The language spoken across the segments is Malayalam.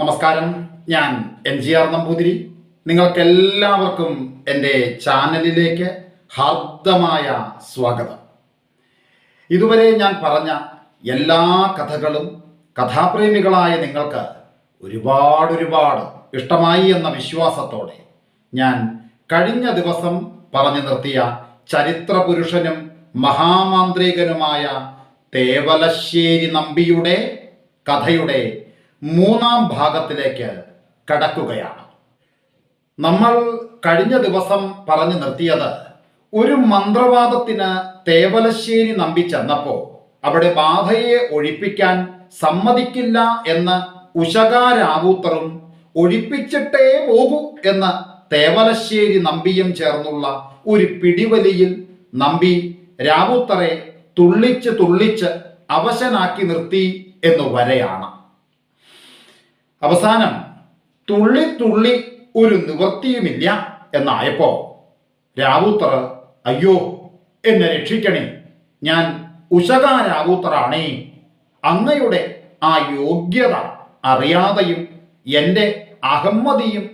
നമസ്കാരം. ഞാൻ എം ജി ആർ നമ്പൂതിരി. നിങ്ങൾക്കെല്ലാവർക്കും എന്റെ ചാനലിലേക്ക് ഹാർദമായ സ്വാഗതം. ഇതുവരെ ഞാൻ പറഞ്ഞ എല്ലാ കഥകളും കഥാപ്രേമികളായ നിങ്ങൾക്ക് ഒരുപാട് ഒരുപാട് ഇഷ്ടമായി എന്ന വിശ്വാസത്തോടെ ഞാൻ കഴിഞ്ഞ ദിവസം പറഞ്ഞു നിർത്തിയ ചരിത്ര പുരുഷനും മഹാമാന്ത്രികനുമായ തേവലശ്ശേരി നമ്പിയുടെ കഥയുടെ മൂന്നാം ഭാഗത്തിലേക്ക് കടക്കുകയാണ്. നമ്മൾ കഴിഞ്ഞ ദിവസം പറഞ്ഞു നിർത്തിയത് ഒരു മന്ത്രവാദത്തിന് തേവലശ്ശേരി നമ്പി ചെന്നപ്പോ അവിടെ ബാധയെ ഒഴിപ്പിക്കാൻ സമ്മതിക്കില്ല എന്ന് ഉശകാരാവൂത്തറും ഒഴിപ്പിച്ചിട്ടേ പോകൂ എന്ന് തേവലശ്ശേരി നമ്പിയും ചേർന്നുള്ള ഒരു പിടിവലിയിൽ നമ്പി രാവൂത്തറെ തുള്ളിച്ച് തുള്ളിച്ച് അവശനാക്കി നിർത്തി എന്നു വരെയാണ്. അവസാനം തുള്ളി തുള്ളി ഒരു നിവൃത്തിയുമില്ല എന്നായപ്പോ രാവൂത്തർ അയ്യോ എന്നെ രക്ഷിക്കണേ. ഞാൻ ഉശകാ രാവൂത്തറാണേ. അങ്ങയുടെ ആ യോഗ്യത അറിയാതെയും എന്റെ അഹമ്മതിയും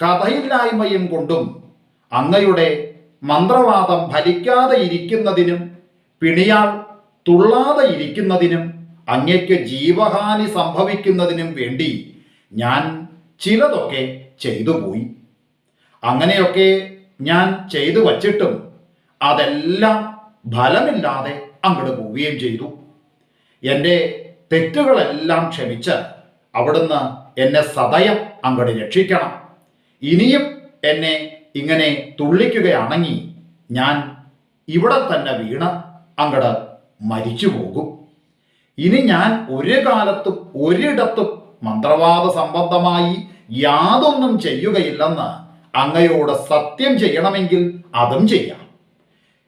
കഥയില്ലായ്മയും കൊണ്ടും അങ്ങയുടെ മന്ത്രവാദം ഫലിക്കാതെ ഇരിക്കുന്നതിനും പിണിയാൾ തുള്ളാതെ ഇരിക്കുന്നതിനും അങ്ങയ്ക്ക് ജീവഹാനി സംഭവിക്കുന്നതിനും വേണ്ടി ഞാൻ ചിലതൊക്കെ ചെയ്തു പോയി. അങ്ങനെയൊക്കെ ഞാൻ ചെയ്തു വച്ചിട്ടും അതെല്ലാം ഫലമില്ലാതെ അങ്ങോട്ട് പോവുകയും ചെയ്തു. എന്റെ തെറ്റുകളെല്ലാം ക്ഷമിച്ച് അവിടുന്ന് എന്നെ സദയം അങ്ങോട്ട് രക്ഷിക്കണം. ഇനിയും എന്നെ ഇങ്ങനെ തുള്ളിക്കുകയാണെങ്കിൽ ഞാൻ ഇവിടെ തന്നെ വീണ് അങ്ങട് മരിച്ചു പോകും. ഇനി ഞാൻ ഒരു കാലത്തും ഒരിടത്തും മന്ത്രവാദ സംബന്ധമായി യാതൊന്നും ചെയ്യുകയില്ലെന്ന് അങ്ങയോട് സത്യം ചെയ്യണമെങ്കിൽ അതും ചെയ്യാം.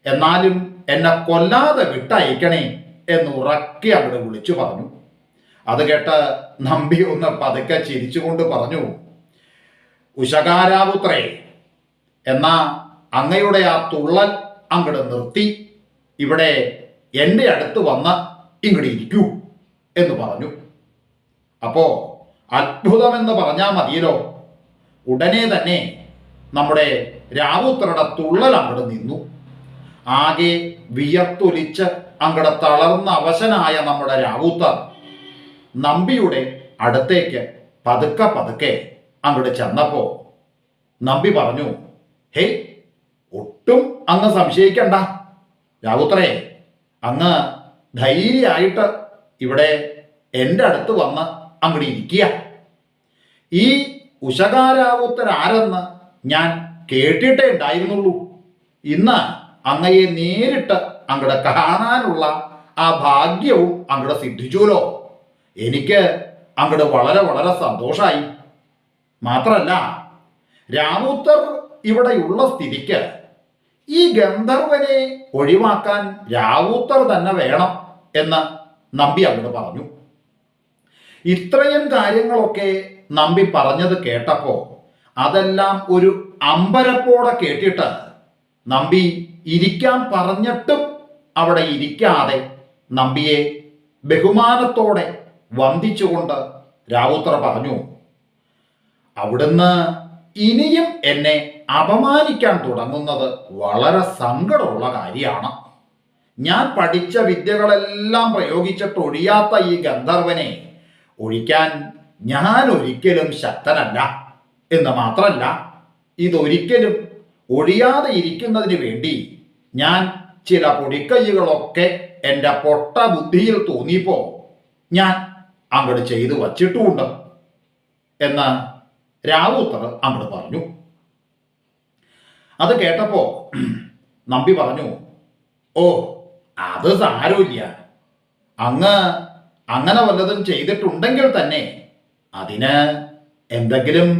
എന്നാലും എന്നെ കൊല്ലാതെ വിട്ടയക്കണേ എന്ന് ഉറക്കെ അവിടെ വിളിച്ചു പറഞ്ഞു. അത് കേട്ട് നമ്പി ഒന്ന് പതുക്കെ ചിരിച്ചുകൊണ്ട് പറഞ്ഞു ഉഷകാരാപുത്രേ എന്നാ അങ്ങയുടെ ആ തുള്ളൽ അങ്ങോട്ട് നിർത്തി. ഇവിടെ എന്റെ അടുത്ത് വന്ന് ഇങ്ങോട്ട് ഇരിക്കൂ എന്ന് പറഞ്ഞു. അപ്പോ അത്ഭുതമെന്ന് പറഞ്ഞാൽ മതിയല്ലോ. ഉടനെ തന്നെ നമ്മുടെ രാവുത്രയുടെ തുള്ളൽ അങ്ങോട്ട് നിന്നു. ആകെ വിയർത്തൊലിച്ച് അങ്ങടെ തളർന്ന അവശനായ നമ്മുടെ രാവുത്തർ നമ്പിയുടെ അടുത്തേക്ക് പതുക്കെ പതുക്കെ അങ്ങോട്ട് ചെന്നപ്പോ നമ്പി പറഞ്ഞു ഹേ ഒട്ടും അങ്ങ് സംശയിക്കണ്ട. രാവുത്രേ അങ്ങ് ധൈര്യമായിട്ട് ഇവിടെ എന്റെ അടുത്ത് വന്ന് അങ്ങോട്ട് ഇരിക്കുക. ഈ ഉശകാരാവുത്തർ ആരെന്ന് ഞാൻ കേട്ടിട്ടേ ഉണ്ടായിരുന്നുള്ളൂ. ഇന്ന് അങ്ങയെ നേരിട്ട് അങ്ങടെ കാണാനുള്ള ആ ഭാഗ്യവും അങ്ങടെ സിദ്ധിച്ചുല്ലോ എനിക്ക് അങ്ങട് വളരെ വളരെ സന്തോഷമായി മാത്രല്ല രാമൂത്തർ ഇവിടെയുള്ള സ്ഥിതിക്ക് ഈ ഗന്ധർവനെ ഒഴിവാക്കാൻ രാവൂത്തർ തന്നെ വേണം എന്ന് നമ്പി അങ്ങോട്ട് പറഞ്ഞു. ഇത്രയും കാര്യങ്ങളൊക്കെ നമ്പി പറഞ്ഞത് കേട്ടപ്പോ അതെല്ലാം ഒരു അമ്പരപ്പോടെ കേട്ടിട്ട് നമ്പി ഇരിക്കാൻ പറഞ്ഞിട്ടും അവിടെ ഇരിക്കാതെ നമ്പിയെ ബഹുമാനത്തോടെ വന്ദിച്ചുകൊണ്ട് രാവുത്ര പറഞ്ഞു അവിടുന്ന് ഇനിയും എന്നെ അപമാനിക്കാൻ തുടങ്ങുന്നത് വളരെ സങ്കടമുള്ള കാര്യമാണ്. ഞാൻ പഠിച്ച വിദ്യകളെല്ലാം പ്രയോഗിച്ചിട്ടൊഴിയാത്ത ഈ ഗന്ധർവനെ ഒഴിക്കാൻ ഞാൻ ഒരിക്കലും ശക്തനല്ല എന്ന് മാത്രല്ല ഇതൊരിക്കലും ഒഴിയാതെ ഇരിക്കുന്നതിന് വേണ്ടി ഞാൻ ചില പൊടിക്കൈകളൊക്കെ എന്റെ പൊട്ട ബുദ്ധിയിൽ തോന്നിയപ്പോ ഞാൻ അങ്ങോട്ട് ചെയ്തു വച്ചിട്ടുമുണ്ട് എന്ന് രാവൂത്തർ അങ്ങോട്ട് പറഞ്ഞു. അത് കേട്ടപ്പോ നമ്പി പറഞ്ഞു ഓ അത് സാരമില്ല. അങ്ങ് അങ്ങനെ വല്ലതും ചെയ്തിട്ടുണ്ടെങ്കിൽ തന്നെ അതിന് എന്തെങ്കിലും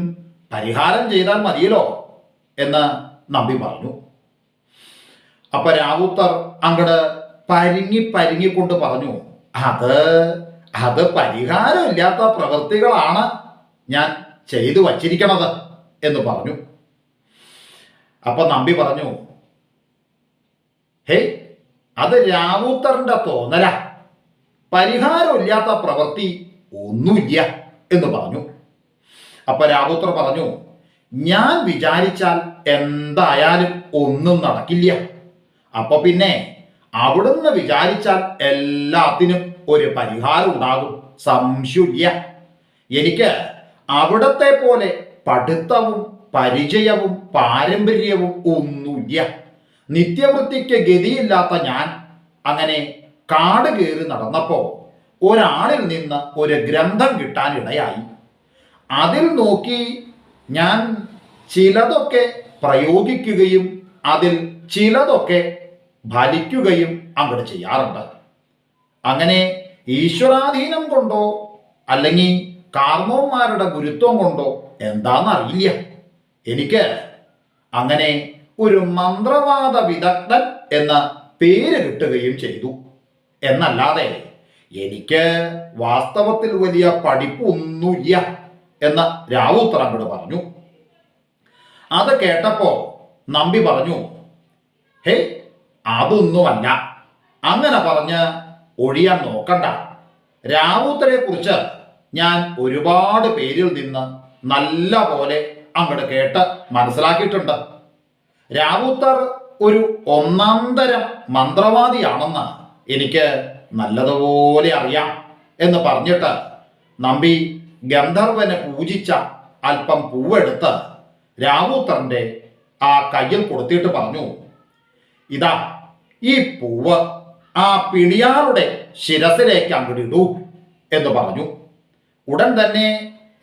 പരിഹാരം ചെയ്താൽ മതിയല്ലോ എന്ന് നമ്പി പറഞ്ഞു. അപ്പൊ രാവുത്തർ അങ്ങട് പരിങ്ങി പരിങ്ങിക്കൊണ്ട് പറഞ്ഞു അത് അത് പരിഹാരമില്ലാത്ത പ്രവൃത്തികളാണ് ഞാൻ ചെയ്തു വച്ചിരിക്കണത് എന്ന് പറഞ്ഞു. അപ്പൊ നമ്പി പറഞ്ഞു ഹേ അത് രാവുത്തറിന്റെ തോന്നല. പരിഹാരമില്ലാത്ത പ്രവൃത്തി ഒന്നുമില്ല എന്ന് പറഞ്ഞു. അപ്പൊ രാഘുത്ര പറഞ്ഞു ഞാൻ വിചാരിച്ചാൽ എന്തായാലും ഒന്നും നടക്കില്ല. അപ്പൊ പിന്നെ അവിടുന്ന് വിചാരിച്ചാൽ എല്ലാത്തിനും ഒരു പരിഹാരം ഉണ്ടാകും. സംശയമില്ല. എനിക്ക് അവിടത്തെ പോലെ പഠിത്തവും പരിചയവും പാരമ്പര്യവും ഒന്നുമില്ല. നിത്യവൃത്തിക്ക് ഗതിയില്ലാത്ത ഞാൻ അങ്ങനെ കാട് കയറി നടന്നപ്പോ ഒരാളിൽ നിന്ന് ഒരു ഗ്രന്ഥം കിട്ടാനിടയായി. അതിൽ നോക്കി ഞാൻ ചിലതൊക്കെ പ്രയോഗിക്കുകയും അതിൽ ചിലതൊക്കെ ഫലിക്കുകയും അങ്ങോട്ട് ചെയ്യാറുണ്ട്. അങ്ങനെ ഈശ്വരാധീനം കൊണ്ടോ അല്ലെങ്കിൽ കാർമ്മവന്മാരുടെ ഗുരുത്വം കൊണ്ടോ എന്താണെന്നറിയില്ല എനിക്ക് അങ്ങനെ ഒരു മന്ത്രവാദ വിദഗ്ധൻ എന്ന പേര് കിട്ടുകയും ചെയ്തു. എന്നല്ലാതെ എനിക്ക് വാസ്തവത്തിൽ വലിയ പഠിപ്പൊന്നുമില്ല എന്ന് രാവു അങ്ങോട്ട് പറഞ്ഞു. അത് കേട്ടപ്പോ നമ്പി പറഞ്ഞു ഹേ അതൊന്നുമല്ല. അങ്ങനെ പറഞ്ഞ് ഒഴിയാൻ നോക്കണ്ട. രാവുത്തരെ കുറിച്ച് ഞാൻ ഒരുപാട് പേരിൽ നിന്ന് നല്ല പോലെ അങ്ങോട്ട് കേട്ട് മനസ്സിലാക്കിയിട്ടുണ്ട്. രാവുത്തർ ഒരു ഒന്നാം തരം മന്ത്രവാദിയാണെന്ന് എനിക്ക് നല്ലതുപോലെ അറിയാം എന്ന് പറഞ്ഞിട്ട് നമ്പി ഗന്ധർവനെ പൂജിച്ച അല്പം പൂവെടുത്ത് രാമൂത്രന്റെ ആ കയ്യിൽ കൊടുത്തിട്ട് പറഞ്ഞു ഇതാ ഈ പൂവ് ആ പിണിയാറുടെ ശിരസിലേക്ക് അങ്ങോട്ട് ഇടൂ എന്ന് പറഞ്ഞു. ഉടൻ തന്നെ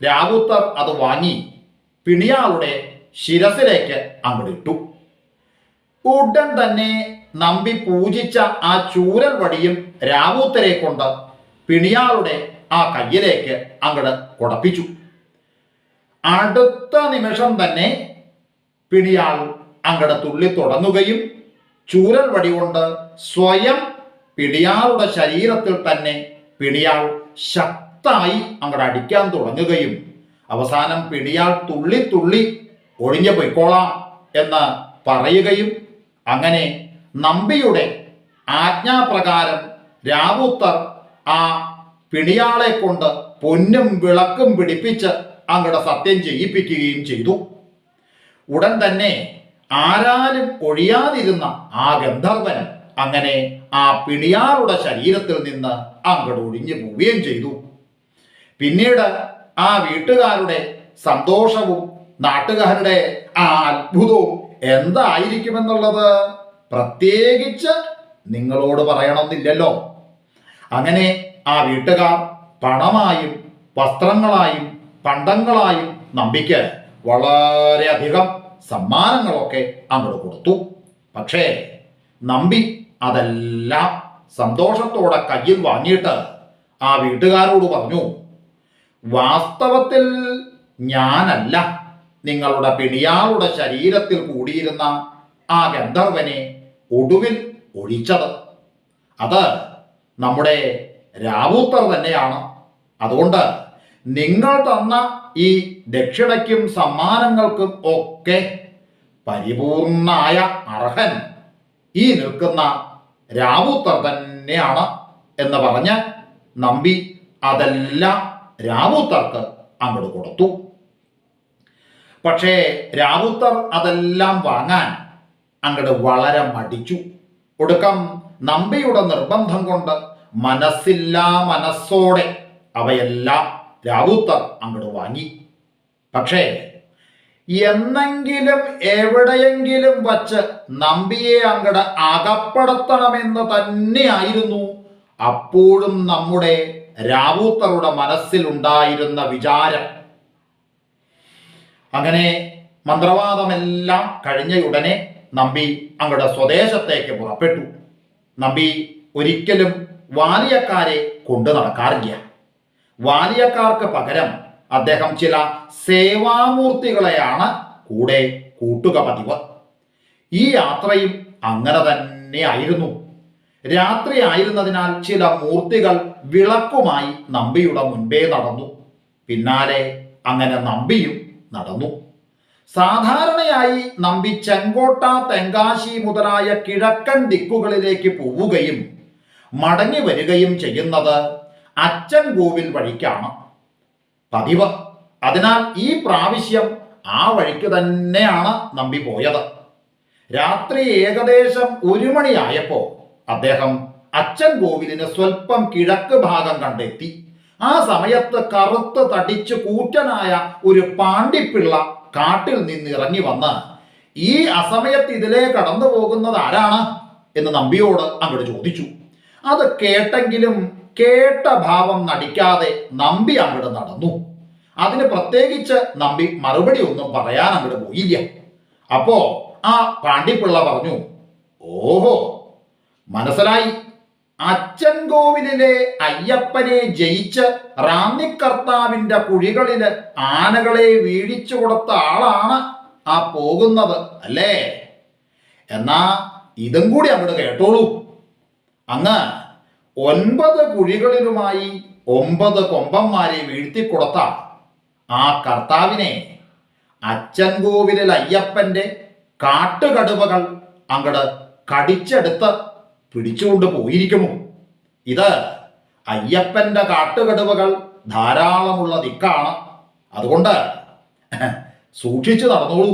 രാവുത്തർ അത് വാങ്ങി പിണിയാളുടെ ശിരസിലേക്ക് അങ്ങോട്ടിട്ടു ഉടൻ തന്നെ നമ്പി പൂജിച്ച ആ ചൂരൽ വടിയും രാമൂത്തരെ കൊണ്ട് പിണിയാളുടെ ആ കയ്യിലേക്ക് അങ്ങോട്ട് കുടപ്പിച്ചു. അടുത്ത നിമിഷം തന്നെ പിണിയാൾ അങ്ങടെ തുള്ളി തുടങ്ങുകയും ചൂരൽ വടി കൊണ്ട് സ്വയം പിടിയാളുടെ ശരീരത്തിൽ തന്നെ പിണിയാൾ ശക്തമായി അങ്ങോട്ട് അടിക്കാൻ തുടങ്ങുകയും അവസാനം പിണിയാൾ തുള്ളി തുള്ളി ഒഴിഞ്ഞു പൊയ്ക്കോളാം എന്ന് പറയുകയും അങ്ങനെ നമ്പിയുടെ ആജ്ഞാപ്രകാരം രാവുത്തർ ആ പിണിയാളെ കൊണ്ട് പൊന്നും വിളക്കും പിടിപ്പിച്ച് അങ്ങടെ സത്യം ചെയ്യിപ്പിക്കുകയും ചെയ്തു. ഉടൻ തന്നെ ആരാലും ഒഴിയാതിരുന്ന ആ ഗന്ധർവൻ അങ്ങനെ ആ പിണിയാറുടെ ശരീരത്തിൽ നിന്ന് അങ്ങോട്ട് ഒഴിഞ്ഞു പോവുകയും ചെയ്തു. പിന്നീട് ആ വീട്ടുകാരുടെ സന്തോഷവും നാട്ടുകാരുടെ ആ അത്ഭുതവും എന്തായിരിക്കുമെന്നുള്ളത്? പ്രത്യേകിച്ച് നിങ്ങളോട് പറയണമെന്നില്ലല്ലോ. അങ്ങനെ ആ വീട്ടുകാർ പണമായും വസ്ത്രങ്ങളായും പണ്ടങ്ങളായും നമ്പിക്ക് വളരെയധികം സമ്മാനങ്ങളൊക്കെ അങ്ങോട്ട് കൊടുത്തു. പക്ഷേ നമ്പി അതെല്ലാം സന്തോഷത്തോടെ കയ്യിൽ വാങ്ങിയിട്ട് ആ വീട്ടുകാരോട് പറഞ്ഞു വാസ്തവത്തിൽ ഞാനല്ല നിങ്ങളുടെ പിണിയാളുടെ ശരീരത്തിൽ കൂടിയിരുന്ന ആ ഗന്ധർവനെ ഒടുവിൽ ഒഴിച്ചത്. അത് നമ്മുടെ രാവൂത്തർ തന്നെയാണ്. അതുകൊണ്ട് നിങ്ങൾ തന്ന ഈ ദക്ഷിണയ്ക്കും സമ്മാനങ്ങൾക്കും ഒക്കെ പരിപൂർണായ അർഹൻ ഈ നിൽക്കുന്ന രാവൂത്തർ തന്നെയാണ് എന്ന് പറഞ്ഞ് നമ്പി അതെല്ലാം രാവൂത്തർക്ക് അങ്ങോട്ട് കൊടുത്തു. പക്ഷേ രാവൂത്തർ അതെല്ലാം വാങ്ങാൻ അങ്ങോട്ട് വളരെ മടിച്ചു. ഒടുക്കം നമ്പിയുടെ നിർബന്ധം കൊണ്ട് മനസ്സില്ലാ മനസ്സോടെ അവയെല്ലാം രാവുത്തർ അങ്ങോട്ട് വാങ്ങി. പക്ഷേ എന്നെങ്കിലും എവിടെയെങ്കിലും വച്ച് നമ്പിയെ അങ്ങട് അകപ്പെടുത്തണമെന്ന് തന്നെയായിരുന്നു അപ്പോഴും നമ്മുടെ രാവൂത്തറുടെ മനസ്സിലുണ്ടായിരുന്ന വിചാരം. അങ്ങനെ മന്ത്രവാദമെല്ലാം കഴിഞ്ഞയുടനെ നമ്പി അങ്ങയുടെ സ്വദേശത്തേക്ക് പുറപ്പെട്ടു. നമ്പി ഒരിക്കലും വാലിയക്കാരെ കൊണ്ടു നടക്കാറില്ല. വാലിയക്കാർക്ക് പകരം അദ്ദേഹം ചില സേവാമൂർത്തികളെയാണ് കൂടെ കൂട്ടുക പതിവ്. ഈ യാത്രയും അങ്ങനെ തന്നെ ആയിരുന്നു. രാത്രി ആയിരുന്നതിനാൽ ചില മൂർത്തികൾ വിളക്കുമായി നമ്പിയുടെ മുൻപേ നടന്നു. പിന്നാലെ അങ്ങനെ നമ്പിയും നടന്നു. സാധാരണയായി നമ്പി ചെങ്കോട്ട തെങ്കാശി മുതലായ കിഴക്കൻ ദിക്കുകളിലേക്ക് പോവുകയും മടങ്ങി വരികയും ചെയ്യുന്നത് അച്ഛൻ കോവിൽ വഴിക്കാണ്. പതിവ്. അതിനാൽ ഈ പ്രാവശ്യം ആ വഴിക്ക് തന്നെയാണ് നമ്പി പോയത്. രാത്രി ഏകദേശം ഒരു മണിയായപ്പോ അദ്ദേഹം അച്ഛൻ കോവിലിന് സ്വൽപ്പം കിഴക്ക് ഭാഗം കണ്ടെത്തി. ആ സമയത്ത് കറുത്ത് തടിച്ച് കൂറ്റനായ ഒരു പാണ്ടിപ്പിള്ള കാട്ടിൽ നിന്ന് ഇറങ്ങി വന്ന് ഈ അസമയത്ത് ഇതിലേ കടന്നു പോകുന്നത് ആരാണ് എന്ന് നമ്പിയോട് അങ്ങോട്ട് ചോദിച്ചു. അത് കേട്ടെങ്കിലും കേട്ട ഭാവം നടിക്കാതെ നമ്പി അങ്ങോട്ട് നടന്നു. അതിന് പ്രത്യേകിച്ച് നമ്പി മറുപടി ഒന്നും പറയാൻ അങ്ങോട്ട് പോയില്ല. അപ്പോ ആ പാണ്ഡിപ്പിള്ള പറഞ്ഞു ഓഹോ മനസ്സിലായി. അച്ഛൻ കോവിലിലെ അയ്യപ്പനെ ജയിച്ച് റാന്നിക്കർത്താവിന്റെ കുഴികളിൽ ആനകളെ വീഴിച്ചു കൊടുത്ത ആളാണ് ആ പോകുന്നത് അല്ലേ? എന്നാ ഇതും കൂടി അങ്ങോട്ട് കേട്ടോളൂ. അങ്ങ് ഒൻപത് കുഴികളിലുമായി ഒമ്പത് കൊമ്പന്മാരെ വീഴ്ത്തി കൊടുത്ത ആ കർത്താവിനെ അച്ഛൻ കോവിലിൽ അയ്യപ്പന്റെ കാട്ടുകടുവകൾ അങ്ങട് കടിച്ചെടുത്ത് പിടിച്ചുകൊണ്ട് പോയിരിക്കുമോ? ഇത് അയ്യപ്പന്റെ കാട്ടുകടുവകൾ ധാരാളമുള്ള ദിക്കാണ്. അതുകൊണ്ട് സൂക്ഷിച്ചു നടന്നോളൂ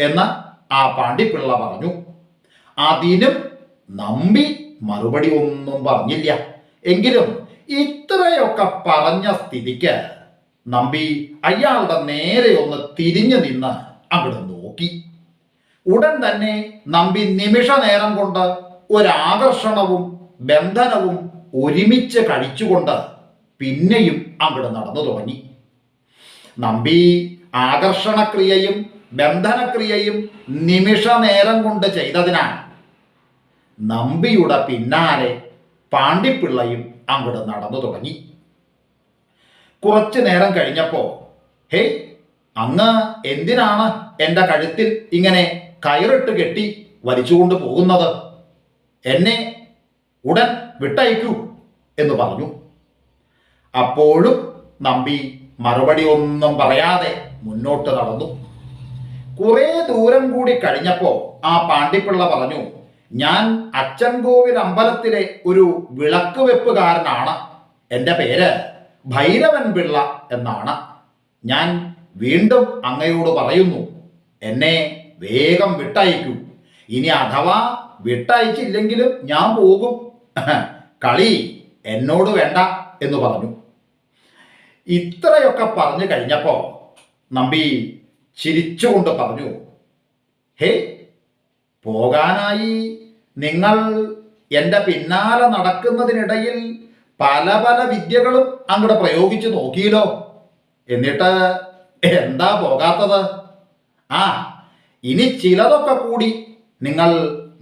എന്ന് ആ പാണ്ഡിപ്പിള്ള പറഞ്ഞു. അതിനും നമ്പി മറുപടി ഒന്നും പറഞ്ഞില്ല. എങ്കിലും ഇത്രയൊക്കെ പറഞ്ഞ സ്ഥിതിക്ക് നമ്പി അയാളുടെ നേരെ ഒന്ന് തിരിഞ്ഞു നിന്ന് അവിടെ നോക്കി. ഉടൻ തന്നെ നമ്പി നിമിഷ നേരം കൊണ്ട് ഒരാകർഷണവും ബന്ധനവും ഒരുമിച്ച് കഴിച്ചുകൊണ്ട് പിന്നെയും അങ്ങോട്ട് നടന്നു തുടങ്ങി. നമ്പി ആകർഷണക്രിയയും ബന്ധനക്രിയയും നിമിഷ നേരം കൊണ്ട് ചെയ്തതിനാൽ നമ്പിയുടെ പിന്നാലെ പാണ്ടിപ്പിള്ളയും അങ്ങോട്ട് നടന്നു തുടങ്ങി. കുറച്ചു നേരം കഴിഞ്ഞപ്പോ ഹേ അങ്ങ് എന്തിനാണ് എന്റെ കഴുത്തിൽ ഇങ്ങനെ കയറിട്ട് കെട്ടി വലിച്ചുകൊണ്ട് പോകുന്നത്? എന്നെ ഉടൻ വിട്ടയക്കൂ എന്ന് പറഞ്ഞു. അപ്പോഴും നമ്പി മറുപടി ഒന്നും പറയാതെ മുന്നോട്ട് നടന്നു. കുറെ ദൂരം കൂടി കഴിഞ്ഞപ്പോ ആ പാണ്ടിപ്പിള്ള പറഞ്ഞു ഞാൻ അച്ചൻകോവിൽ അമ്പലത്തിലെ ഒരു വിളക്ക് വെപ്പുകാരനാണ് എന്റെ പേര് ഭൈരവൻ പിള്ള എന്നാണ്. ഞാൻ വീണ്ടും അങ്ങയോട് പറയുന്നു എന്നെ വേഗം വിട്ടയക്കൂ. ഇനി അഥവാ വിട്ടയച്ചില്ലെങ്കിലും ഞാൻ പോകും. കളി എന്നോട് വേണ്ട എന്ന് പറഞ്ഞു. ഇത്രയൊക്കെ പറഞ്ഞു കഴിഞ്ഞപ്പോൾ നമ്പി ചിരിച്ചുകൊണ്ട് പറഞ്ഞു ഹേ പോകാനായി നിങ്ങൾ എന്റെ പിന്നാലെ നടക്കുന്നതിനിടയിൽ പല പല വിദ്യകളും അങ്ങോട്ട് പ്രയോഗിച്ചു നോക്കിയല്ലോ. എന്നിട്ട് എന്താ പോകാത്തത്? ആ ഇനി ചിലതൊക്കെ കൂടി നിങ്ങൾ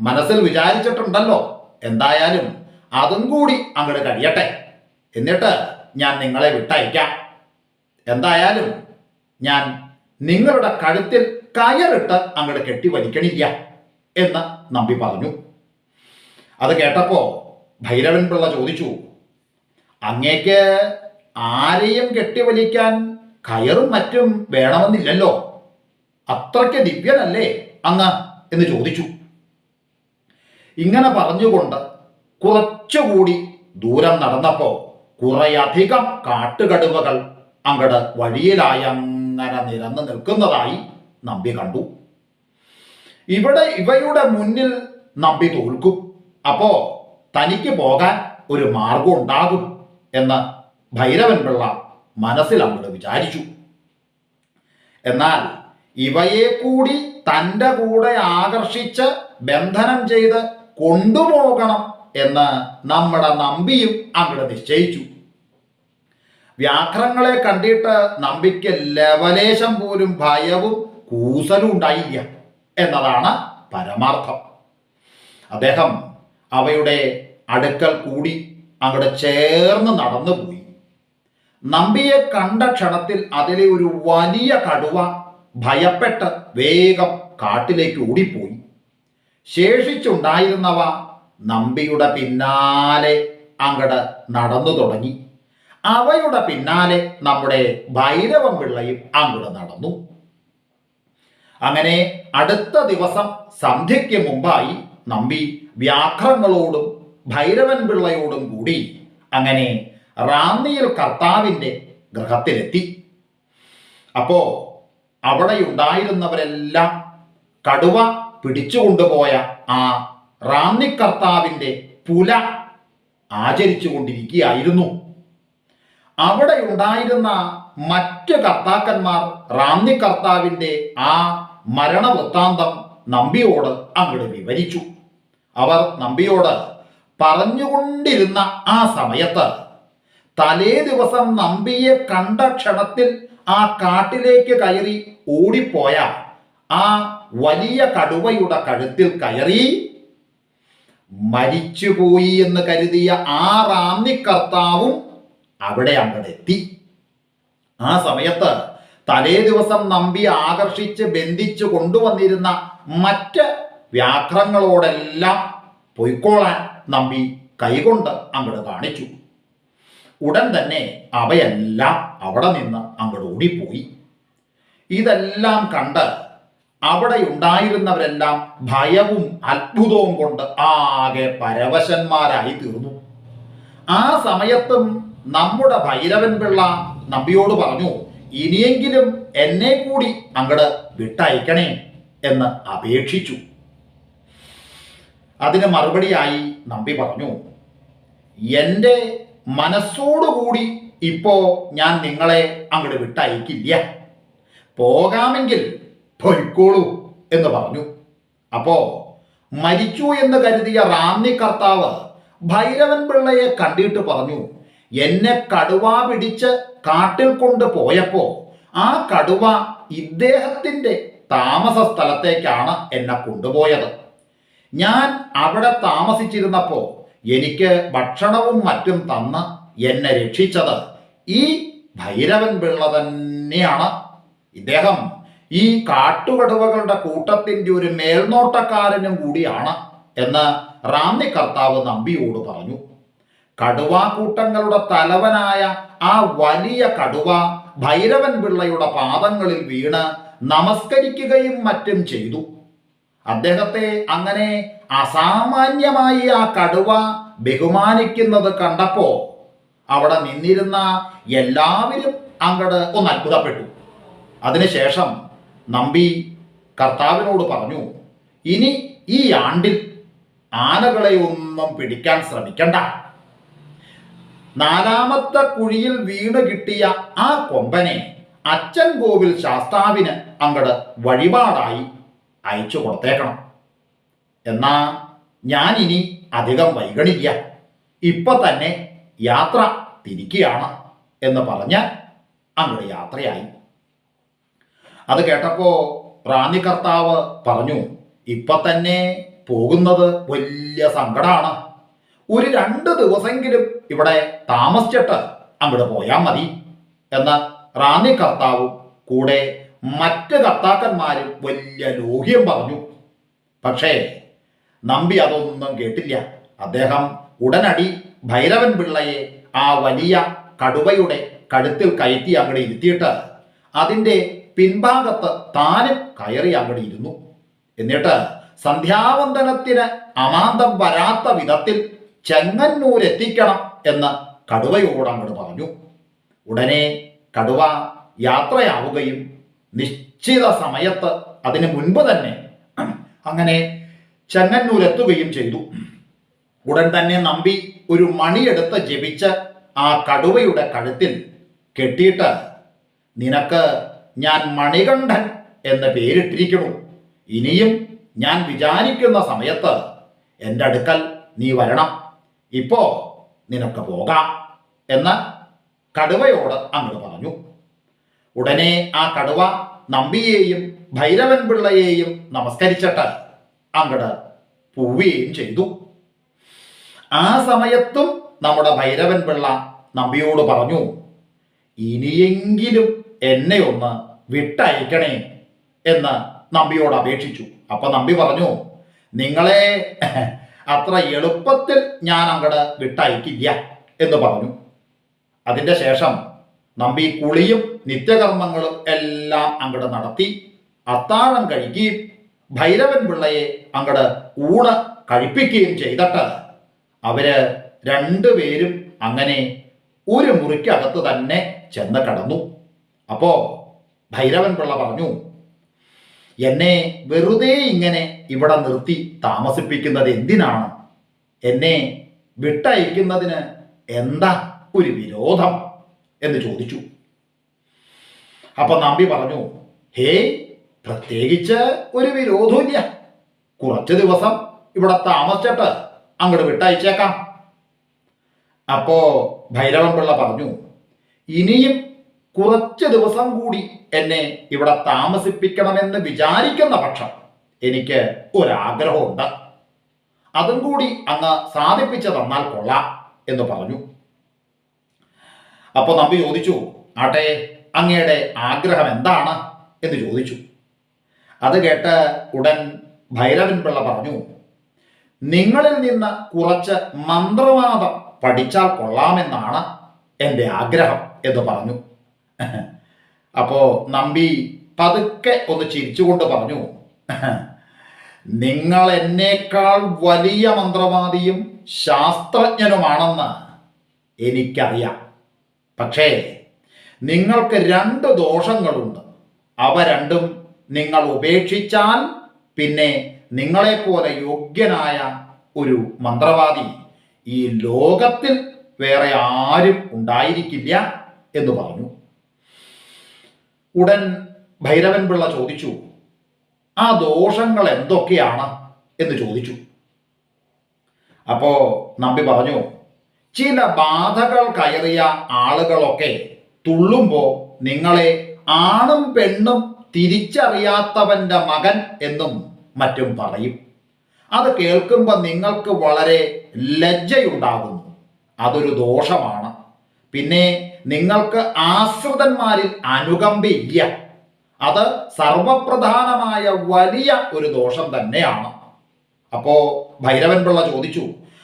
മനസ്സിൽ വിചാരിച്ചിട്ടുണ്ടല്ലോ. എന്തായാലും അതും കൂടി അങ്ങോട്ട് കഴിയട്ടെ. എന്നിട്ട് ഞാൻ നിങ്ങളെ വിട്ടയക്കാം. എന്തായാലും ഞാൻ നിങ്ങളുടെ കഴുത്തിൽ കയറിട്ട് അങ്ങോട്ട് കെട്ടി വലിക്കണില്ല എന്ന് നമ്പി പറഞ്ഞു. അത് കേട്ടപ്പോ ഭൈരവൻ പിള്ള ചോദിച്ചു അങ്ങേക്ക് ആരെയും കെട്ടിവലിക്കാൻ കയറും മറ്റും വേണമെന്നില്ലല്ലോ. അത്രയ്ക്ക് ദിവ്യനല്ലേ അങ്ങ് എന്ന് ചോദിച്ചു. ഇങ്ങനെ പറഞ്ഞുകൊണ്ട് കുറച്ചുകൂടി ദൂരം നടന്നപ്പോൾ കുറേയധികം കാട്ടുകടുവകൾ അങ്ങട് വഴിയിലായി അങ്ങനെ നിരന്ന് നിൽക്കുന്നതായി നമ്പി കണ്ടു. ഇവിടെ ഇവയുടെ മുന്നിൽ നമ്പി തോൽക്കും. അപ്പോ തനിക്ക് പോകാൻ ഒരു മാർഗം ഉണ്ടാകും എന്ന് ഭൈരവൻ പിള്ള മനസ്സിൽ അങ്ങോട്ട് വിചാരിച്ചു. എന്നാൽ ഇവയെ കൂടി തന്റെ കൂടെ ആകർഷിച്ച് ബന്ധനം ചെയ്ത് കൊണ്ടുപോകണം എന്ന് നമ്മുടെ നമ്പിയും അങ്ങോട്ട് നിശ്ചയിച്ചു. വ്യാഘ്രങ്ങളെ കണ്ടിട്ട് നമ്പിക്ക് ലവലേശം പോലും ഭയവും കൂസലും ഉണ്ടായില്ല എന്നതാണ് പരമാർത്ഥം. അദ്ദേഹം അവയുടെ അടുക്കൽ കൂടി അങ്ങോട്ട് ചേർന്ന് നടന്നുപോയി. നമ്പിയെ കണ്ട ക്ഷണത്തിൽ അതിലെ ഒരു വലിയ കടുവ ഭയപ്പെട്ട് വേഗം കാട്ടിലേക്ക് ഓടിപ്പോയി. ശേഷിച്ചുണ്ടായിരുന്നവ നമ്പിയുടെ പിന്നാലെ അങ്ങട് നടന്നു തുടങ്ങി. അവയുടെ പിന്നാലെ നമ്മുടെ ഭൈരവൻ പിള്ളയും അങ്ങോട്ട് നടന്നു. അങ്ങനെ അടുത്ത ദിവസം സന്ധ്യയ്ക്ക് മുമ്പായി നമ്പി വ്യാഘ്രങ്ങളോടും ഭൈരവൻ പിള്ളയോടും കൂടി അങ്ങനെ റാന്നിയിൽ കർത്താവിന്റെ ഗൃഹത്തിലെത്തി. അപ്പോ അവിടെ ഉണ്ടായിരുന്നവരെല്ലാം കടുവ പിടിച്ചുകൊണ്ടുപോയ ആ റാന്നിക്കർത്താവിന്റെ പുല ആചരിച്ചു കൊണ്ടിരിക്കുകയായിരുന്നു. അവിടെ ഉണ്ടായിരുന്ന മറ്റ് കർത്താക്കന്മാർ റാന്നി കർത്താവിന്റെ ആ മരണവൃത്താന്തം നമ്പിയോട് അങ്ങോട്ട് വിവരിച്ചു. അവർ നമ്പിയോട് പറഞ്ഞുകൊണ്ടിരുന്ന ആ സമയത്ത് തലേ ദിവസം നമ്പിയെ കണ്ട ക്ഷണത്തിൽ ആ കാട്ടിലേക്ക് കയറി ഓടിപ്പോയ. ആ വലിയ കടുവയുടെ കഴുത്തിൽ കയറി മരിച്ചുപോയി എന്ന് കരുതിയ ആ റാന്നിക്കർത്താവും അവിടെ അങ്ങടെത്തി. ആ സമയത്ത് തലേ ദിവസം നമ്പി ആകർഷിച്ച് ബന്ധിച്ചു കൊണ്ടുവന്നിരുന്ന മറ്റ് വ്യാഘ്രങ്ങളോടെല്ലാം പൊയ്ക്കോളാൻ നമ്പി കൈകൊണ്ട് അങ്ങോട്ട് കാണിച്ചു. ഉടൻ തന്നെ അവയെല്ലാം അവിടെ നിന്ന് അങ്ങോട്ട് ഓടിപ്പോയി. ഇതെല്ലാം കണ്ട് അവിടെ ഉണ്ടായിരുന്നവരെല്ലാം ഭയവും അത്ഭുതവും കൊണ്ട് ആകെ പരവശന്മാരായി തീർന്നു. ആ സമയത്തും നമ്മുടെ ഭൈരവൻ പിള്ള നമ്പിയോട് പറഞ്ഞു ഇനിയെങ്കിലും എന്നെ കൂടി അങ്ങട് വിട്ടയക്കണേ എന്ന് അപേക്ഷിച്ചു. അതിന് മറുപടിയായി നമ്പി പറഞ്ഞു എന്റെ മനസ്സോടുകൂടി ഇപ്പോ ഞാൻ നിങ്ങളെ അങ്ങോട്ട് വിട്ടയക്കില്ല. പോകാമെങ്കിൽ പൊയ്ക്കോളൂ എന്ന് പറഞ്ഞു. അപ്പോ മരിച്ചു എന്ന് കരുതിയ റാന്നി കർത്താവ് ഭൈരവൻ പിള്ളയെ കണ്ടിട്ട് പറഞ്ഞു എന്നെ കടുവ പിടിച്ച് കാട്ടിൽ കൊണ്ട് പോയപ്പോ ആ കടുവ ഇദ്ദേഹത്തിന്റെ താമസ സ്ഥലത്തേക്കാണ് എന്നെ കൊണ്ടുപോയത്. ഞാൻ അവിടെ താമസിച്ചിരുന്നപ്പോ എനിക്ക് ഭക്ഷണവും മറ്റും തന്ന് എന്നെ രക്ഷിച്ചത് ഈ ഭൈരവൻ പിള്ള തന്നെയാണ്. ഇദ്ദേഹം ഈ കാട്ടുകടുവകളുടെ കൂട്ടത്തിന്റെ ഒരു മേൽനോട്ടക്കാരനും കൂടിയാണ് എന്ന് റാന്നി കർത്താവ് നമ്പിയോട് പറഞ്ഞു. കടുവാക്കൂട്ടങ്ങളുടെ തലവനായ ആ വലിയ കടുവ ഭൈരവൻ പിള്ളയുടെ പാദങ്ങളിൽ വീണ് നമസ്കരിക്കുകയും മറ്റും ചെയ്തു. അദ്ദേഹത്തെ അങ്ങനെ അസാമാന്യമായി ആ കടുവ ബഹുമാനിക്കുന്നത് കണ്ടപ്പോ അവിടെ നിന്നിരുന്ന എല്ലാവരും അങ്ങട് ഒന്ന് അത്ഭുതപ്പെട്ടു. അതിനുശേഷം നമ്പി കർത്താവിനോട് പറഞ്ഞു ഇനി ഈ ആണ്ടിൽ ആനകളെ ഒന്നും പിടിക്കാൻ ശ്രമിക്കണ്ട. നാലാമത്തെ കുഴിയിൽ വീണ് കിട്ടിയ ആ കൊമ്പനെ അച്ഛൻ കോവിൽ ശാസ്താവിന് അങ്ങട് വഴിപാടായി അയച്ചു കൊടുത്തേക്കണം. എന്നാ ഞാൻ ഇനി അധികം വൈകണില്ല. ഇപ്പൊ തന്നെ യാത്ര തിരിക്കുകയാണ് എന്ന് പറഞ്ഞ് അങ്ങോട്ട് യാത്രയായി. അത് കേട്ടപ്പോ റാന്നി കർത്താവ് പറഞ്ഞു ഇപ്പൊ തന്നെ പോകുന്നത് വലിയ സങ്കടമാണ് ഒരു രണ്ട് ദിവസമെങ്കിലും ഇവിടെ താമസിച്ചിട്ട് അങ്ങോട്ട് പോയാൽ മതി എന്ന് റാന്നി കർത്താവും കൂടെ മറ്റ് കർത്താക്കന്മാരും വലിയ ലോഹ്യം പറഞ്ഞു. പക്ഷേ നമ്പി അതൊന്നും കേട്ടില്ല. അദ്ദേഹം ഉടനടി ഭൈരവൻ പിള്ളയെ ആ വലിയ കടുവയുടെ കഴുത്തിൽ കയറ്റി അങ്ങടെ ഇരുത്തിയിട്ട് അതിന്റെ പിൻഭാഗത്ത് താനും കയറി അങ്ങടെ ഇരുന്നു. എന്നിട്ട് സന്ധ്യാവന്തനത്തിന് അമാന്തം വരാത്ത വിധത്തിൽ ചെങ്ങന്നൂർ എത്തിക്കണം എന്ന് കടുവയോട് അങ്ങോട്ട് പറഞ്ഞു. ഉടനെ കടുവ യാത്രയാവുകയും നിശ്ചിത സമയത്ത് അതിന് മുൻപ് തന്നെ അങ്ങനെ ചെങ്ങന്നൂർ എത്തുകയും ചെയ്തു. ഉടൻ തന്നെ നമ്പി ഒരു മണിയെടുത്ത് ജപിച്ച് ആ കടുവയുടെ കഴുത്തിൽ കെട്ടിയിട്ട് നിനക്ക് ഞാൻ മണികണ്ഠൻ എന്ന് പേരിട്ടിരിക്കുന്നു. ഇനിയും ഞാൻ വിചാരിക്കുന്ന സമയത്ത് എന്റെ അടുക്കൽ നീ വരണം. ഇപ്പോ നിനക്ക് പോകാം എന്ന് കടുവയോട് അങ്ങോട്ട് പറഞ്ഞു. ഉടനെ ആ കടുവ നമ്പിയെയും ഭൈരവൻ പിള്ളയെയും നമസ്കരിച്ചിട്ട് അങ്ങട് പോവുകയും ചെയ്തു. ആ സമയത്തും നമ്മുടെ ഭൈരവൻ പിള്ള നമ്പിയോട് പറഞ്ഞു ഇനിയെങ്കിലും എന്നെ ഒന്ന് വിട്ടയക്കണേ എന്ന് നമ്പിയോട് അപേക്ഷിച്ചു. അപ്പൊ നമ്പി പറഞ്ഞു നിങ്ങളെ അത്ര എളുപ്പത്തിൽ ഞാൻ അങ്ങട് വിട്ടയക്കില്ല എന്ന് പറഞ്ഞു. അതിന്റെ ശേഷം നമ്പി കുളിയും നിത്യകർമ്മങ്ങളും എല്ലാം അങ്ങട് നടത്തി. അത്താഴം കഴിക്കുകയും ഭൈരവൻ പിള്ളയെ അങ്ങട് ഊണ് കഴിപ്പിക്കുകയും ചെയ്തിട്ട്. അവർ രണ്ടുപേരും അങ്ങനെ ഒരു മുറിക്കകത്ത് തന്നെ ചെന്ന് കടന്നു. അപ്പോ ഭൈരവൻ പിള്ള പറഞ്ഞു എന്നെ വെറുതെ ഇങ്ങനെ ഇവിടെ നിർത്തി താമസിപ്പിക്കുന്നത് എന്തിനാണ്? എന്നെ വിട്ടയക്കുന്നതിന് എന്താ ഒരു വിരോധം? എന്ന് ചോദിച്ചു. അപ്പൊ നമ്പി പറഞ്ഞു ഹേ പ്രത്യേകിച്ച് ഒരു വിരോധമില്ല കുറച്ച് ദിവസം ഇവിടെ താമസിച്ചിട്ട് അങ്ങോട്ട് വിട്ടയച്ചേക്കാം. അപ്പോ ഭൈരവൻ പിള്ള പറഞ്ഞു ഇനിയും കുറച്ച് ദിവസം കൂടി എന്നെ ഇവിടെ താമസിപ്പിക്കണമെന്ന് വിചാരിക്കുന്ന പക്ഷം എനിക്ക് ഒരാഗ്രഹമുണ്ട്. അതും കൂടി അങ്ങ് സാധിപ്പിച്ചു തന്നാൽ കൊള്ളാം എന്ന് പറഞ്ഞു. അപ്പൊ നമ്പി ചോദിച്ചു ആട്ടെ അങ്ങയുടെ ആഗ്രഹം എന്താണ്? എന്ന് ചോദിച്ചു. അത് കേട്ട് ഉടൻ ഭൈരവൻ പിള്ള പറഞ്ഞു നിങ്ങളിൽ നിന്ന് കുറച്ച് മന്ത്രവാദം പഠിച്ചാൽ കൊള്ളാമെന്നാണ് എന്റെ ആഗ്രഹം എന്ന് പറഞ്ഞു. അപ്പോ നമ്പി പതുക്കെ ഒന്ന് ചിരിച്ചുകൊണ്ട് പറഞ്ഞു നിങ്ങൾ എന്നേക്കാൾ വലിയ മന്ത്രവാദിയും ശാസ്ത്രജ്ഞനുമാണെന്ന് എനിക്കറിയാം. പക്ഷേ നിങ്ങൾക്ക് രണ്ട് ദോഷങ്ങളുണ്ട്. അവ രണ്ടും നിങ്ങൾ ഉപേക്ഷിച്ചാൽ പിന്നെ നിങ്ങളെപ്പോലെ യോഗ്യനായ ഒരു മന്ത്രവാദി ഈ ലോകത്തിൽ വേറെ ആരും ഉണ്ടായിരിക്കില്ല എന്ന് പറഞ്ഞു. ഉടൻ ഭൈരവൻ പിള്ള ചോദിച്ചു ആ ദോഷങ്ങൾ എന്തൊക്കെയാണ്? എന്ന് ചോദിച്ചു. അപ്പോ നമ്പി പറഞ്ഞു ചില ബാധകൾ കയറിയ ആളുകളൊക്കെ തുള്ളുമ്പോ നിങ്ങളെ ആണും പെണ്ണും തിരിച്ചറിയാത്തവന്റെ മകൻ എന്നും മറ്റും പറയും. അത് കേൾക്കുമ്പോൾ നിങ്ങൾക്ക് വളരെ ലജ്ജയുണ്ടാകുന്നു. അതൊരു ദോഷമാണ്. പിന്നെ നിങ്ങൾക്ക് ആശ്രിതന്മാരിൽ അനുകമ്പയില്ല അത് സർവപ്രധാനമായ വലിയ ഒരു ദോഷം തന്നെയാണ്. അപ്പോ ഭൈരവൻ പിള്ള ചോദിച്ചു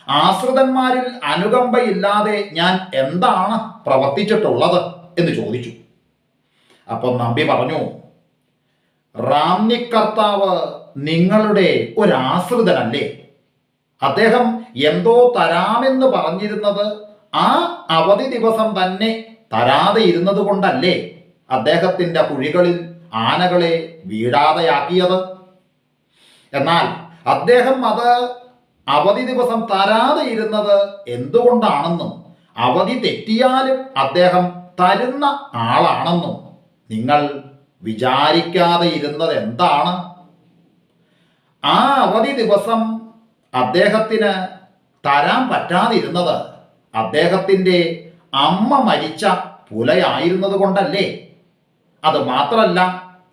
ആശ്രിതന്മാരിൽ അനുകമ്പയില്ലാതെ ഞാൻ എന്താണ് പ്രവർത്തിച്ചിട്ടുള്ളത് എന്ന് ചോദിച്ചു. അപ്പം നമ്പി പറഞ്ഞു റാംനിക്കർത്താവ് നിങ്ങളുടെ ഒരാശ്രിതനല്ലേ? അദ്ദേഹം എന്തോ തരാമെന്ന് പറഞ്ഞിരുന്നത് ആ അവധി ദിവസം തന്നെ തരാതെ ഇരുന്നത് കൊണ്ടല്ലേ അദ്ദേഹത്തിന്റെ കുഴികളിൽ ആനകളെ വീഴാതെയാക്കിയത്? എന്നാൽ അദ്ദേഹം അത് അവധി ദിവസം തരാതെ ഇരുന്നത് എന്തുകൊണ്ടാണെന്നും അവധി തെറ്റിയാലും അദ്ദേഹം തരുന്ന ആളാണെന്നും നിങ്ങൾ വിചാരിക്കാതെ ഇരുന്നത് എന്താണ്? ആ അവധി ദിവസം അദ്ദേഹത്തിന് തരാൻ പറ്റാതിരുന്നത് അദ്ദേഹത്തിന്റെ അമ്മ മരിച്ച പുലയായിരുന്നത് കൊണ്ടല്ലേ? അത് മാത്രല്ല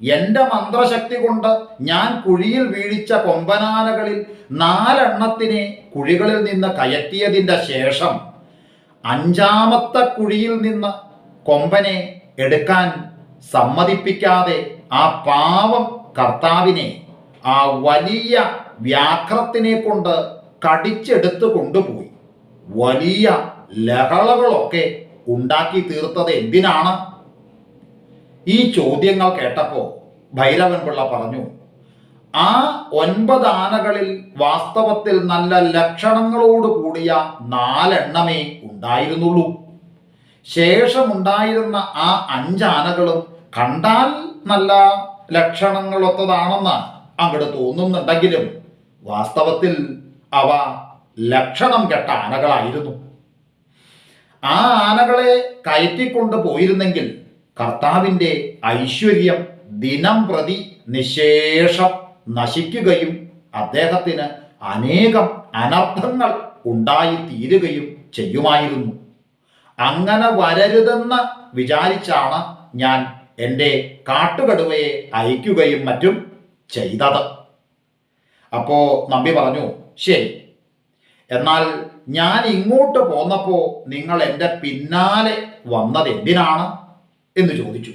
എന്റെ മന്ത്രശക്തി കൊണ്ട് ഞാൻ കുഴിയിൽ വീഴിച്ച കൊമ്പനാനകളിൽ നാലെണ്ണത്തിനെ കുഴികളിൽ നിന്ന് കയറ്റിയതിന്റെ ശേഷം അഞ്ചാമത്തെ കുഴിയിൽ നിന്ന് കൊമ്പനെ എടുക്കാൻ സമ്മതിപ്പിക്കാതെ ആ പാവം കർത്താവിനെ ആ വലിയ വ്യാഘ്രത്തിനെ കൊണ്ട് കടിച്ചെടുത്ത് കൊണ്ടുപോയി. വലിയ ലഹളകളൊക്കെ ഉണ്ടാക്കി തീർത്തത് എന്തിനാണ്? ഈ ചോദ്യങ്ങൾ കേട്ടപ്പോൾ ഭൈരവൻ പിള്ള പറഞ്ഞു ആ ഒൻപത് ആനകളിൽ വാസ്തവത്തിൽ നല്ല ലക്ഷണങ്ങളോട് കൂടിയ നാലെണ്ണമേ ഉണ്ടായിരുന്നുള്ളൂ. ശേഷമുണ്ടായിരുന്ന ആ അഞ്ചാനകളും കണ്ടാൽ നല്ല ലക്ഷണങ്ങളൊത്തതാണെന്ന് അങ്ങോട്ട് തോന്നുന്നുണ്ടെങ്കിലും വാസ്തവത്തിൽ അവ ലക്ഷണം കെട്ട ആനകളായിരുന്നു. ആ ആനകളെ കയറ്റിക്കൊണ്ട് പോയിരുന്നെങ്കിൽ കർത്താവിന്റെ ഐശ്വര്യം ദിനം പ്രതി നിശേഷം നശിക്കുകയും അദ്ദേഹത്തിന് അനേകം അനർത്ഥങ്ങൾ ഉണ്ടായിത്തീരുകയും ചെയ്യുമായിരുന്നു. അങ്ങനെ വരരുതെന്ന് വിചാരിച്ചാണ് ഞാൻ എന്റെ കാട്ടുകടുവയെ അയക്കുകയും മറ്റും ചെയ്തത്. അപ്പോ നമ്പി പറഞ്ഞു ശരി. എന്നാൽ ഞാൻ ഇങ്ങോട്ട് പോന്നപ്പോ നിങ്ങൾ എന്റെ പിന്നാലെ വന്നത് എന്തിനാണ്? എന്ന് ചോദിച്ചു.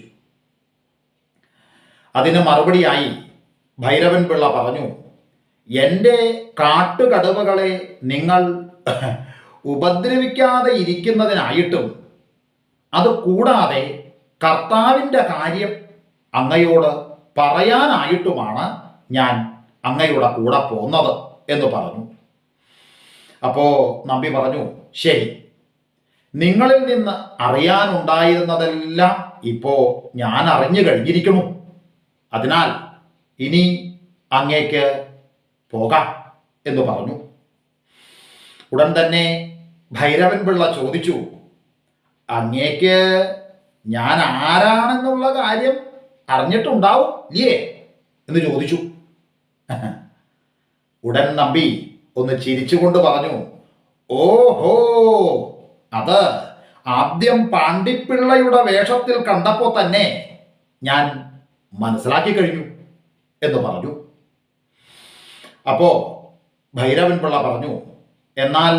അതിന് മറുപടിയായി ഭൈരവൻ പിള്ള പറഞ്ഞു എന്റെ കാട്ടുകടുവകളെ നിങ്ങൾ ഉപദ്രവിക്കാതെ ഇരിക്കുന്നതിനായിട്ടും അത് കൂടാതെ കർത്താവിന്റെ കാര്യം അങ്ങയോട് പറയാനായിട്ടുമാണ് ഞാൻ അങ്ങയുടെ കൂടെ പോന്നത് എന്ന് പറഞ്ഞു. അപ്പോ നമ്പി പറഞ്ഞു ശരി നിങ്ങളിൽ നിന്ന് അറിയാനുണ്ടായിരുന്നതെല്ലാം ഇപ്പോ ഞാൻ അറിഞ്ഞു കഴിഞ്ഞിരിക്കുന്നു. അതിനാൽ ഇനി അങ്ങേക്ക് പോകാം എന്ന് പറഞ്ഞു. ഉടൻ തന്നെ ഭൈരവൻ പിള്ള ചോദിച്ചു അങ്ങേക്ക് ഞാൻ ആരാണെന്നുള്ള കാര്യം അറിഞ്ഞിട്ടുണ്ടാവും ഇല്ലേ എന്ന് ചോദിച്ചു. ഉടൻ നമ്പി ഒന്ന് ചിരിച്ചുകൊണ്ട് പറഞ്ഞു ഓഹോ അത് ആദ്യം പാണ്ഡിപ്പിള്ളയുടെ വേഷത്തിൽ കണ്ടപ്പോൾ തന്നെ ഞാൻ മനസ്സിലാക്കി കഴിഞ്ഞു എന്ന് പറഞ്ഞു. അപ്പോ ഭൈരവൻ പിള്ള പറഞ്ഞു എന്നാൽ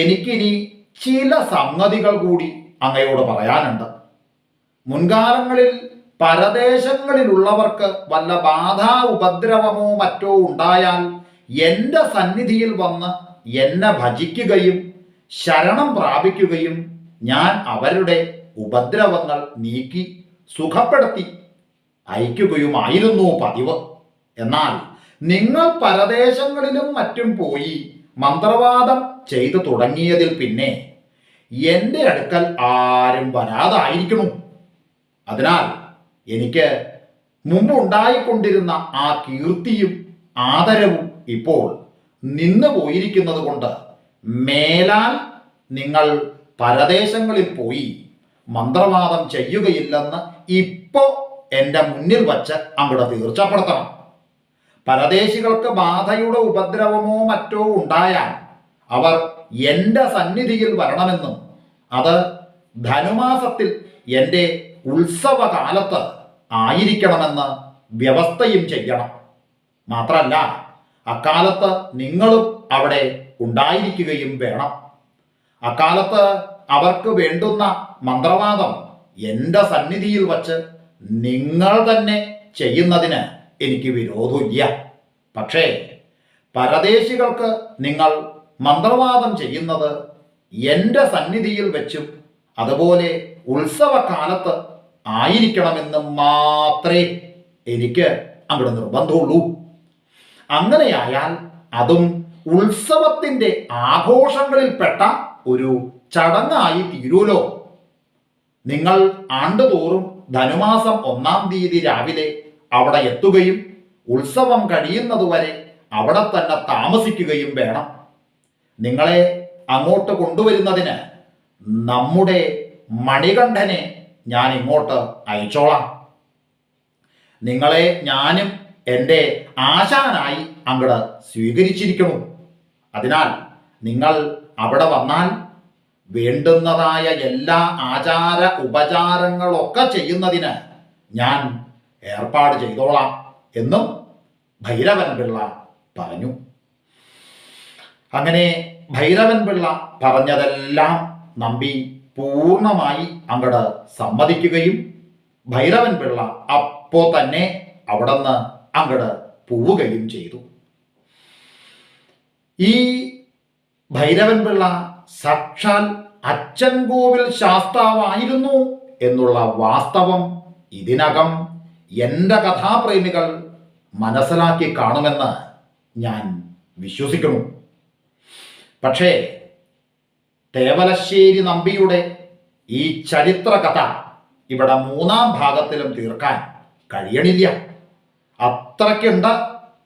എനിക്കിനി ചില സംഗതികൾ കൂടി അങ്ങയോട് പറയാനുണ്ട്. മുൻകാലങ്ങളിൽ പരദേശങ്ങളിലുള്ളവർക്ക് വല്ല ബാധാ ഉപദ്രവമോ മറ്റോ ഉണ്ടായാൽ എന്റെ സന്നിധിയിൽ വന്ന് എന്നെ ഭജിക്കുകയും ശരണം പ്രാപിക്കുകയും ഞാൻ അവരുടെ ഉപദ്രവങ്ങൾ നീക്കി സുഖപ്പെടുത്തി അയക്കുകയുമായിരുന്നു പതിവ്. എന്നാൽ നിങ്ങൾ പരദേശങ്ങളിലും മറ്റും പോയി മന്ത്രവാദം ചെയ്തു തുടങ്ങിയതിൽ പിന്നെ എന്റെ അടുക്കൽ ആരും വരാതായിരിക്കണം അതിനാൽ എനിക്ക് മുമ്പ് ഉണ്ടായിക്കൊണ്ടിരുന്ന ആ കീർത്തിയും ആദരവും ഇപ്പോൾ നിന്നു പോയിരിക്കുന്നത് കൊണ്ട് മേലാൽ നിങ്ങൾ പരദേശങ്ങളിൽ പോയി മന്ത്രവാദം ചെയ്യുകയില്ലെന്ന് ഇപ്പോ എന്റെ മുന്നിൽ വച്ച് അങ്ങോട്ട് തീർച്ചപ്പെടുത്തണം. പരദേശികൾക്ക് ബാധയുടെ ഉപദ്രവമോ മറ്റോ ഉണ്ടായാൽ അവർ എന്റെ സന്നിധിയിൽ വരണമെന്നും അത് ധനുമാസത്തിൽ എന്റെ ഉത്സവകാലത്ത് ആയിരിക്കണമെന്ന് വ്യവസ്ഥയും ചെയ്യണം. മാത്രമല്ല അക്കാലത്ത് നിങ്ങളും അവിടെ ഉണ്ടായിരിക്കുകയും വേണം. അക്കാലത്ത് അവർക്ക് വേണ്ടുന്ന മന്ത്രവാദം എന്റെ സന്നിധിയിൽ വച്ച് നിങ്ങൾ തന്നെ ചെയ്യുന്നതിന് എനിക്ക് വിരോധമില്ല. പക്ഷേ പരദേശികൾക്ക് നിങ്ങൾ മന്ത്രവാദം ചെയ്യുന്നത് എന്റെ സന്നിധിയിൽ വെച്ചും അതുപോലെ ഉത്സവകാലത്ത് ആയിരിക്കണമെന്ന് മാത്രമേ എനിക്ക് അങ്ങോട്ട് നിർബന്ധമുള്ളൂ. അങ്ങനെയായാൽ അതും ഉത്സവത്തിന്റെ ആഘോഷങ്ങളിൽപ്പെട്ട ഒരു ചടങ്ങായി തീരൂലോ നിങ്ങൾ ആണ്ടുതോറും ധനുമാസം ഒന്നാം തീയതി രാവിലെ അവിടെ എത്തുകയും ഉത്സവം കഴിയുന്നതുവരെ അവിടെ തന്നെ താമസിക്കുകയും വേണം. നിങ്ങളെ അങ്ങോട്ട് കൊണ്ടുവരുന്നതിന് നമ്മുടെ മണികണ്ഠനെ ഞാൻ ഇങ്ങോട്ട് അയച്ചോളാം. നിങ്ങളെ ഞാനും എന്റെ ആശാനായി അങ്ങട് സ്വീകരിച്ചിരിക്കണം അതിനാൽ നിങ്ങൾ അവിടെ വന്നാൽ വേണ്ടുന്നതായ എല്ലാ ആചാര ഉപചാരങ്ങളൊക്കെ ചെയ്യുന്നതിന് ഞാൻ ഏർപ്പാട് ചെയ്തോളാം എന്നും ഭൈരവൻ പിള്ള പറഞ്ഞു. അങ്ങനെ ഭൈരവൻ പിള്ള പറഞ്ഞതെല്ലാം നമ്പി പൂർണമായി അങ്ങട് സമ്മതിക്കുകയും ഭൈരവൻ പിള്ള അപ്പോ തന്നെ അവിടുന്ന് അങ്ങട് പോവുകയും ചെയ്തു. ഈ ഭൈരവൻ പിള്ള സാക്ഷാൽ അച്ചൻകോവിൽ ശാസ്താവായിരുന്നു എന്നുള്ള വാസ്തവം ഇതിനകം എന്റെ കഥാപ്രേമികൾ മനസ്സിലാക്കി കാണുമെന്ന് ഞാൻ വിശ്വസിക്കുന്നു. പക്ഷേ തേവലശ്ശേരി നമ്പിയുടെ ഈ ചരിത്രകഥ ഇവിടെ മൂന്നാം ഭാഗത്തിലും തീർക്കാൻ കഴിയണില്ല. അത്രയ്ക്കുണ്ട്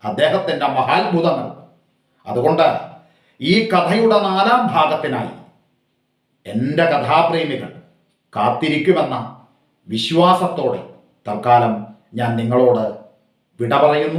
അദ്ദേഹത്തിന്റെ മഹാത്ഭുതങ്ങൾ. അതുകൊണ്ട് ഈ കഥയുടെ നാലാം ഭാഗത്തിനായി എന്റെ കഥാപ്രേമികൾ കാത്തിരിക്കുമെന്ന വിശ്വാസത്തോടെ തൽക്കാലം ഞാൻ നിങ്ങളോട് വിട പറയുന്നു.